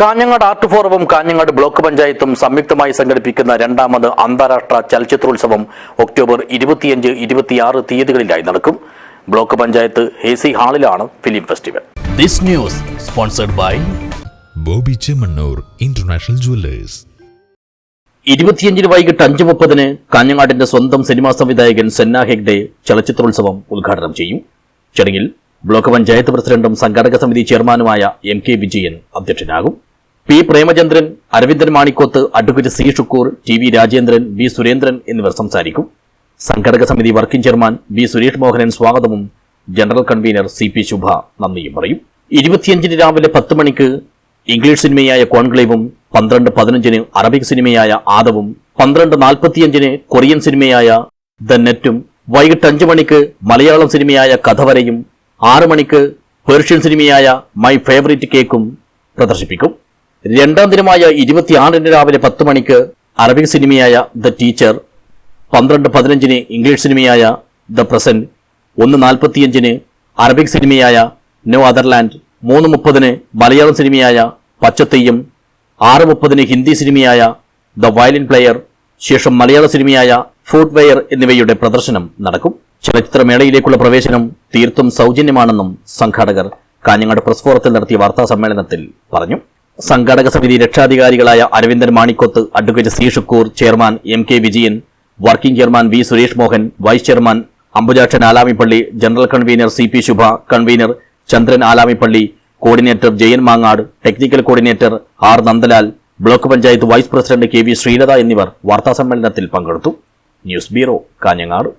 Kanhangad art ഫോറവും Kanhangad block പഞ്ചായത്തും സംയുക്തമായി സംഘടിപ്പിക്കുന്ന രണ്ടാമത് അന്താരാഷ്ട്ര ചലച്ചിത്രോത്സവം ഒക്ടോബർ ഇരുപത്തിയഞ്ച് ഇരുപത്തിയാറ് തീയതികളിലായി നടക്കും. ബ്ലോക്ക് പഞ്ചായത്ത് ഹേസി ഹാളിലാണ് film festival. This news sponsored by Bobby Chemmanur international jewellers. ഇരുപത്തിയഞ്ചിന് വൈകിട്ട് അഞ്ച് മുപ്പതിന് കാഞ്ഞങ്ങാടിന്റെ സ്വന്തം സിനിമാ സംവിധായകൻ സെന്ന ഹെഗ്ഡെ ചലച്ചിത്രോത്സവം ഉദ്ഘാടനം ചെയ്യും. ചടങ്ങിൽ ബ്ലോക്ക് പഞ്ചായത്ത് പ്രസിഡന്റും സംഘാടക സമിതി ചെയർമാനുമായ M K Vijayan അധ്യക്ഷനാകും. P Premachandran Aravindan Manikkoth advocate C Shukkur T V Rajendran B Surendran എന്നിവർ സംസാരിക്കും. സംഘടക സമിതി working chairman B Suresh Mohanan സ്വാഗതവും general convener C P Shubha നന്ദിയും പറയും. ഇരുപത്തിയഞ്ചിന് രാവിലെ പത്ത് മണിക്ക് ഇംഗ്ലീഷ് സിനിമയായ കോൺക്ലേവും പന്ത്രണ്ട് പതിനഞ്ചിന് അറബിക് സിനിമയായ ആദവും പന്ത്രണ്ട് നാൽപ്പത്തിയഞ്ചിന് കൊറിയൻ സിനിമയായ ദ നെറ്റും വൈകിട്ട് അഞ്ചു മണിക്ക് മലയാളം സിനിമയായ കഥവരയും ആറു മണിക്ക് പേർഷ്യൻ സിനിമയായ മൈ ഫേവറേറ്റ് കേക്കും പ്രദർശിപ്പിക്കും. രണ്ടാം ദിനമായ ഇരുപത്തിയാറിന് രാവിലെ പത്ത് മണിക്ക് അറബിക് സിനിമയായ ദ ടീച്ചർ പന്ത്രണ്ട് പതിനഞ്ചിന് ഇംഗ്ലീഷ് സിനിമയായ ദ പ്രസന്റ് ഒന്ന് നാൽപ്പത്തിയഞ്ചിന് അറബിക് സിനിമയായ നോ അതർലാൻഡ് മൂന്ന് മുപ്പതിന് മലയാളം സിനിമയായ പച്ചത്തെയ്യം ആറ് മുപ്പതിന് ഹിന്ദി സിനിമയായ ദ വയലിൻ പ്ലെയർ ശേഷം മലയാള സിനിമയായ ഫുഡ് വെയർ എന്നിവയുടെ പ്രദർശനം നടക്കും. ചലച്ചിത്രമേളയിലേക്കുള്ള പ്രവേശനം തീർത്തും സൗജന്യമാണെന്നും സംഘാടകർ കാഞ്ഞങ്ങാട് പ്രസ് ഫോറത്തിൽ നടത്തിയ വാർത്താ സമ്മേളനത്തിൽ പറഞ്ഞു. സംഘാടക സമിതി രക്ഷാധികാരികളായ Aravindan Manikkoth advocate C Shukkur chairman M K Vijayan working chairman V Suresh Mohan vice chairman Ambujakshan Alamippally general convener C P Shubha convener Chandran Alamippally coordinator Jayan Mangad technical coordinator R Nandalal block panchayat vice president K V Sreelatha എന്നിവർ വാർത്താസമ്മേളനത്തിൽ പങ്കെടുത്തു. News bureau Kanhangad.